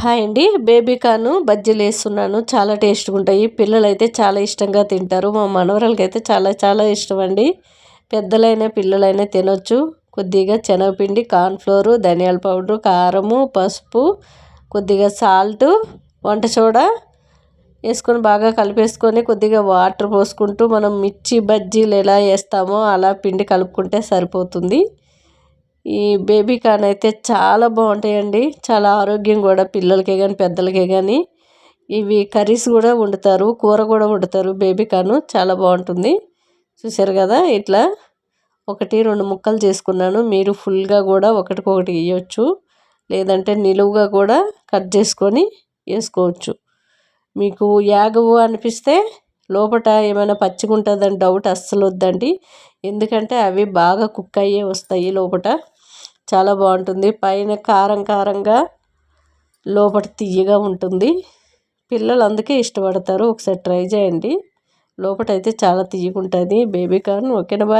Hi అండి. Baby కాను బజ్జీలు వేస్తున్నాను. చాలా టేస్ట్గా ఉంటాయి. పిల్లలైతే చాలా ఇష్టంగా తింటారు. మా మనవరాలకి అయితే చాలా చాలా ఇష్టం అండి. పెద్దలైన పిల్లలైనా తినొచ్చు. కొద్దిగా శనగపిండి కార్న్ఫ్లోరు ధనియాల పౌడరు కారము పసుపు కొద్దిగా సాల్ట్ వంట సోడా వేసుకొని బాగా కలిపేసుకొని కొద్దిగా వాటర్ పోసుకుంటూ మనం మిర్చి బజ్జీలు ఎలా వేస్తామో అలా పిండి కలుపుకుంటే సరిపోతుంది. ఈ బేబీ కార్న్ అయితే చాలా బాగుంటాయండి. చాలా ఆరోగ్యం కూడా పిల్లలకే కానీ పెద్దలకే కానీ ఇవి కర్రీస్ కూడా వండుతారు కూర కూడా వండుతారు బేబీ కార్న్. చాలా బాగుంటుంది. చూసారు కదా ఇట్లా ఒకటి రెండు ముక్కలు చేసుకున్నాను. మీరు ఫుల్గా కూడా ఒకటికొకటి ఇవ్వచ్చు లేదంటే నిలువుగా కూడా కట్ చేసుకొని వేసుకోవచ్చు. మీకు యాగవు అనిపిస్తే లోపల ఏమైనా పచ్చిగా ఉంటుందని డౌట్ అస్సలు వద్దండి ఎందుకంటే అవి బాగా కుక్ అయ్యే వస్తాయి లోపల చాలా బాగుంటుంది. పైన కారం కారంగా లోపల తీయగా ఉంటుంది. పిల్లలు అందుకే ఇష్టపడతారు. ఒకసారి ట్రై చేయండి. లోపల అయితే చాలా తీయగా ఉంటుంది బేబీ కార్న్ ఓకేనా బాయ్?